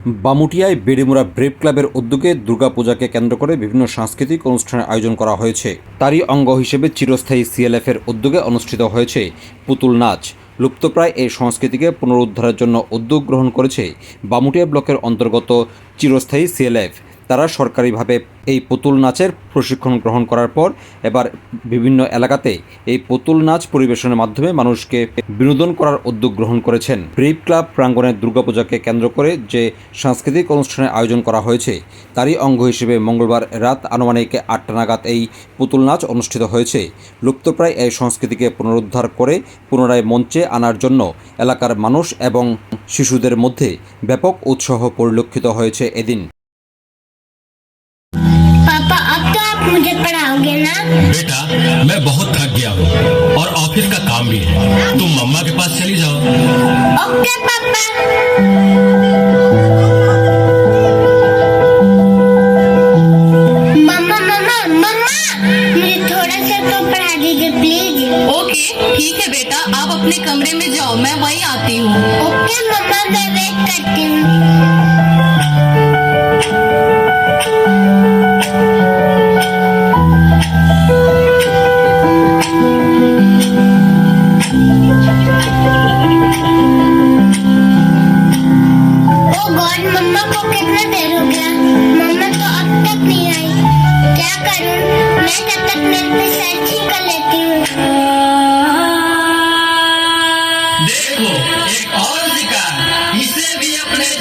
বামুটিয়ায় বেড়িমুরা brave ক্লাবের উদ্যোগে দুর্গাপূজাকে কেন্দ্র করে বিভিন্ন সাংস্কৃতিক অনুষ্ঠানের আয়োজন করা হয়েছে। তারই অঙ্গ হিসেবে চিরস্থায়ী সিএলএফের উদ্যোগে অনুষ্ঠিত হয়েছে পুতুল নাচ। লুপ্তপ্রায় এই সংস্কৃতিকে পুনরুদ্ধারের জন্য উদ্যোগ গ্রহণ করেছে বামুটিয়া ব্লকের অন্তর্গত চিরস্থায়ী সিএলএফ তারা সরকারিভাবে এই পুতুল নাচের প্রশিক্ষণ গ্রহণ করার পর এবার বিভিন্ন এলাকাতে এই পুতুল নাচ পরিবেশনের মাধ্যমে মানুষকে বিনোদন করার উদ্যোগ গ্রহণ করেছেন। ব্রেভ ক্লাব প্রাঙ্গণে দুর্গাপূজাকে কেন্দ্র করে যে সাংস্কৃতিক অনুষ্ঠানের আয়োজন করা হয়েছে, তারই অঙ্গ হিসেবে মঙ্গলবার রাত আনুমানিক আটটা নাগাদ এই পুতুল নাচ অনুষ্ঠিত হয়েছে। লুপ্তপ্রায় এই সংস্কৃতিকে পুনরুদ্ধার করে পুনরায় মঞ্চে আনার জন্য এলাকার মানুষ এবং শিশুদের মধ্যে ব্যাপক উৎসাহ পরিলক্ষিত হয়েছে এদিন। पढ़ाओगे ना? बेटा मैं बहुत थक गया हूँ और ऑफ़िस का काम भी है। तुम मम्मा के पास चली जाओ। ओके पापा। मम्मा मम्मा मम्मा थोड़ा सा तो पढ़ा दीजिए प्लीज़ ओके ठीक है बेटा आप अपने कमरे में जाओ मैं वहीं आती हूँ। ओके मम्मा मैं वेट करती हूँ। me up, let